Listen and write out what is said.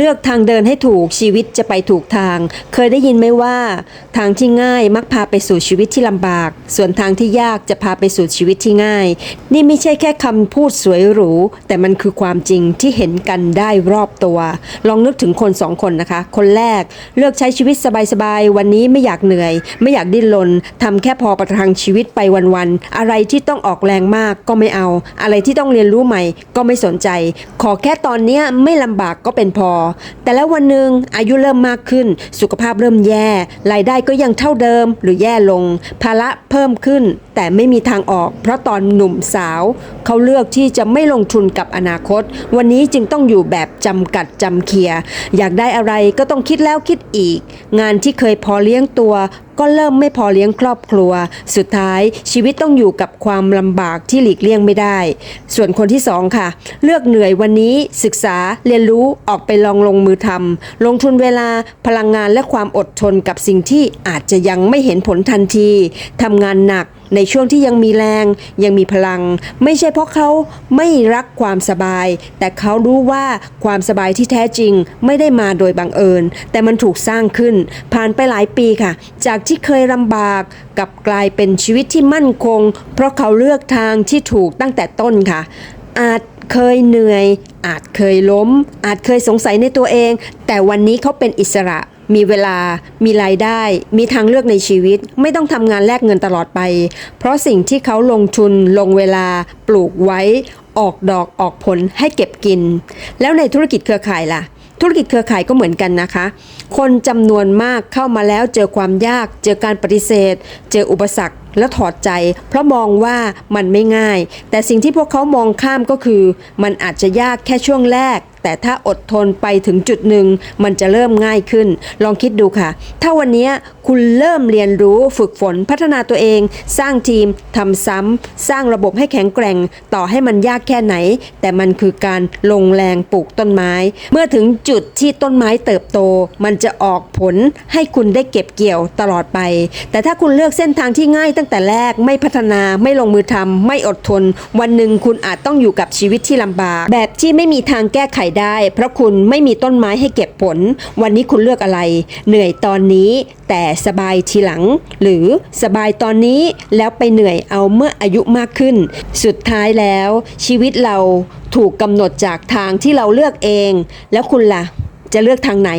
เลือกทางเดินให้ถูกชีวิตจะไปถูกทาง เคยได้ยินไหมว่า ทางที่ง่ายมักพาไปสู่ชีวิตที่ลำบาก ส่วนทางที่ยากจะพาไปสู่ชีวิตที่ง่าย นี่ไม่ใช่แค่คำพูดสวยหรู แต่มันคือความจริงที่เห็นกันได้รอบตัว ลองนึกถึงคนสองคนนะคะ คนแรกเลือกใช้ชีวิตสบายๆวันนี้ไม่อยากเหนื่อย ไม่อยากดิ้นรนทำแค่พอประทังชีวิตไปวันๆอะไรที่ต้องออกแรงมากก็ไม่เอา อะไรที่ต้องเรียนรู้ใหม่ก็ไม่สนใจ ขอแค่ตอนนี้ไม่ลำบากก็เป็นพอแต่แล้ววันหนึ่งอายุเริ่มมากขึ้น สุขภาพเริ่มแย่ รายได้ก็ยังเท่าเดิมหรือแย่ลง ภาระเพิ่มขึ้น แต่ไม่มีทางออก เพราะตอนหนุ่มสาว เขาเลือกที่จะไม่ลงทุนกับอนาคต วันนี้จึงต้องอยู่แบบจำกัดจำเคีย อยากได้อะไรก็ต้องคิดแล้วคิดอีก งานที่เคยพอเลี้ยงตัว ก็เริ่มไม่พอเลี้ยงครอบครัว สุดท้ายชีวิตต้องอยู่กับความลำบากที่หลีกเลี่ยงไม่ได้ ส่วนคนที่สองค่ะ เลือกเหนื่อยวันนี้ศึกษาเรียนรู้ออกไปลองลงมือทำลงทุนเวลาพลังงานและความอดทนกับสิ่งที่อาจจะยังไม่เห็นผลทันทีทำงานหนัก ในช่วงที่ยังมีแรงยังมีพลัง ไม่ใช่เพราะเขาไม่รักความสบาย แต่เขารู้ว่าความสบายที่แท้จริงไม่ได้มาโดยบังเอิญ แต่มันถูกสร้างขึ้น ผ่านไปหลายปีค่ะ จากที่เคยลำบากกับกลายเป็นชีวิตที่มั่นคง เพราะเขาเลือกทางที่ถูกตั้งแต่ต้นค่ะ อาจเคยเหนื่อย อาจเคยล้ม อาจเคยสงสัยในตัวเอง แต่วันนี้เขาเป็นอิสระ มีเวลา มีรายได้ มีทางเลือกในชีวิต ไม่ต้องทำงานแลกเงินตลอดไป เพราะสิ่งที่เขาลงทุนลงเวลาปลูกไว้ ออกดอกออกผลให้เก็บกิน แล้วในธุรกิจเครือข่ายล่ะธุรกิจเครือข่ายก็เหมือนกันนะคะ คนจำนวนมากเข้ามาแล้วเจอความยาก เจอการปฏิเสธ เจออุปสรรคแล้วถอดใจ เพราะมองว่ามันไม่ง่าย แต่สิ่งที่พวกเขามองข้ามก็คือ มันอาจจะยากแค่ช่วงแรกแต่ถ้าอดทนไปถึงจุดหนึ่งมันจะเริ่มง่ายขึ้น ลองคิดดูค่ะ ถ้าวันนี้คุณเริ่มเรียนรู้ฝึกฝนพัฒนาตัวเอง สร้างทีมทำซ้ำสร้างระบบให้แข็งแกร่ง ต่อให้มันยากแค่ไหน แต่มันคือการลงแรงปลูกต้นไม้ เมื่อถึงจุดที่ต้นไม้เติบโต มันจะออกผลให้คุณได้เก็บเกี่ยวตลอดไป แต่ถ้าคุณเลือกเส้นทางที่ง่ายตั้งแต่แรกไม่พัฒนาไม่ลงมือทำไม่อดทน วันหนึ่งคุณอาจต้องอยู่กับชีวิตที่ลำบาก แบบที่ไม่มีทางแก้ไขได้ เพราะคุณไม่มีต้นไม้ให้เก็บผล วันนี้คุณเลือกอะไร เหนื่อยตอนนี้ แต่สบายทีหลัง หรือสบายตอนนี้แล้วไปเหนื่อยเอาเมื่ออายุมากขึ้น สุดท้ายแล้ว ชีวิตเราถูกกำหนดจากทางที่เราเลือกเอง แล้วคุณล่ะ จะเลือกทางไหน